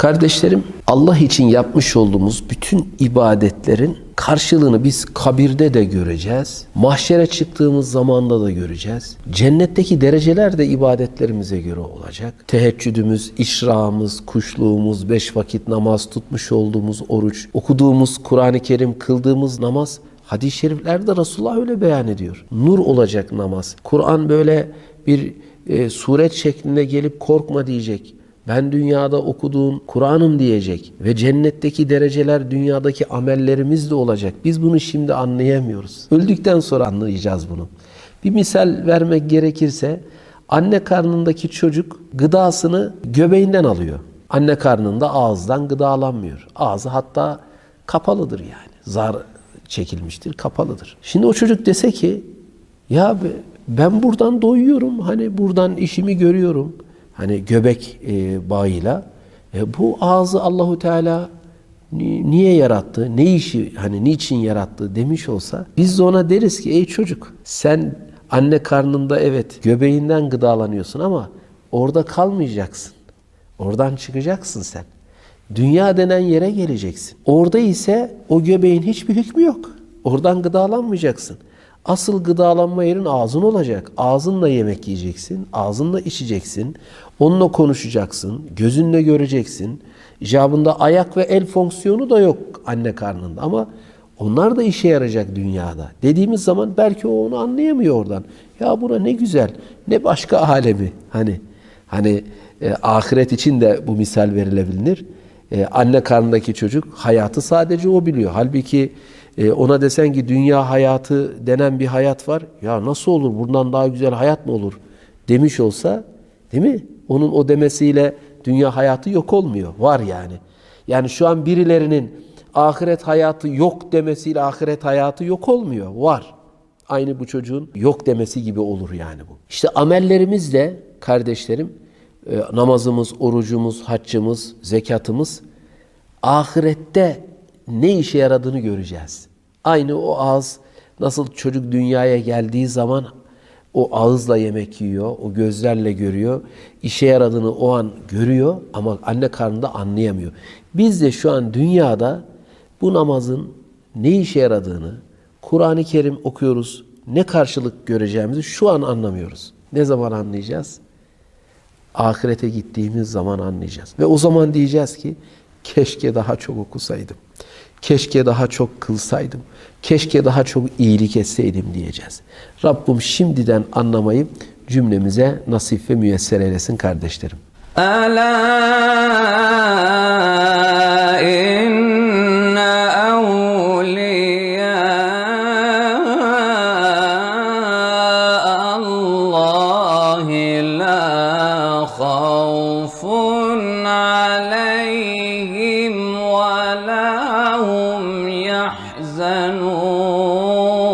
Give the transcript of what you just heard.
Kardeşlerim Allah için yapmış olduğumuz bütün ibadetlerin karşılığını biz kabirde de göreceğiz. Mahşere çıktığımız zamanda da göreceğiz. Cennetteki dereceler de ibadetlerimize göre olacak. Teheccüdümüz, işrağımız, kuşluğumuz, beş vakit namaz, tutmuş olduğumuz oruç, okuduğumuz Kur'an-ı Kerim, kıldığımız namaz Hadis-i şeriflerde Resulullah öyle beyan ediyor. Nur olacak namaz. Kur'an böyle bir e, suret şeklinde gelip korkma diyecek. Ben dünyada okuduğun Kur'an'ım diyecek ve cennetteki dereceler dünyadaki amellerimiz de olacak. Biz bunu şimdi anlayamıyoruz. Öldükten sonra anlayacağız bunu. Bir misal vermek gerekirse anne karnındaki çocuk gıdasını göbeğinden alıyor. Anne karnında ağızdan gıdalanmıyor. Ağzı hatta kapalıdır yani. Zar çekilmiştir, kapalıdır. Şimdi o çocuk dese ki ya be- ben buradan doyuyorum. Hani buradan işimi görüyorum. Hani göbek e, bağıyla. E, bu ağzı Allahu Teala ni- niye yarattı? Ne işi hani niçin yarattı demiş olsa biz de ona deriz ki ey çocuk sen anne karnında evet göbeğinden gıdalanıyorsun ama orada kalmayacaksın. Oradan çıkacaksın sen. Dünya denen yere geleceksin. Orada ise o göbeğin hiçbir hükmü yok. Oradan gıdalanmayacaksın. Asıl gıdalanma yerin ağzın olacak. Ağzınla yemek yiyeceksin, ağzınla içeceksin, onunla konuşacaksın, gözünle göreceksin. İcabında ayak ve el fonksiyonu da yok anne karnında ama onlar da işe yarayacak dünyada. Dediğimiz zaman belki o onu anlayamıyor oradan. Ya buna ne güzel, ne başka alemi. Hani hani e, ahiret için de bu misal verilebilir. E, anne karnındaki çocuk hayatı sadece o biliyor. Halbuki e, ona desen ki dünya hayatı denen bir hayat var. Ya nasıl olur bundan daha güzel hayat mı olur demiş olsa değil mi? Onun o demesiyle dünya hayatı yok olmuyor. Var yani. Yani şu an birilerinin ahiret hayatı yok demesiyle ahiret hayatı yok olmuyor. Var. Aynı bu çocuğun yok demesi gibi olur yani bu. İşte amellerimiz de kardeşlerim e, namazımız, orucumuz, haccımız, zekatımız ahirette ne işe yaradığını göreceğiz. Aynı o ağız nasıl çocuk dünyaya geldiği zaman o ağızla yemek yiyor, o gözlerle görüyor. işe yaradığını o an görüyor ama anne karnında anlayamıyor. Biz de şu an dünyada bu namazın ne işe yaradığını, Kur'an-ı Kerim okuyoruz, ne karşılık göreceğimizi şu an anlamıyoruz. Ne zaman anlayacağız? ahirete gittiğimiz zaman anlayacağız. Ve o zaman diyeceğiz ki Keşke daha çok okusaydım. Keşke daha çok kılsaydım. Keşke daha çok iyilik etseydim diyeceğiz. Rabbim şimdiden anlamayı cümlemize nasip ve müyesser eylesin kardeşlerim. Ala inna awliya Allahi la khawfun aleyhim آمَنُوا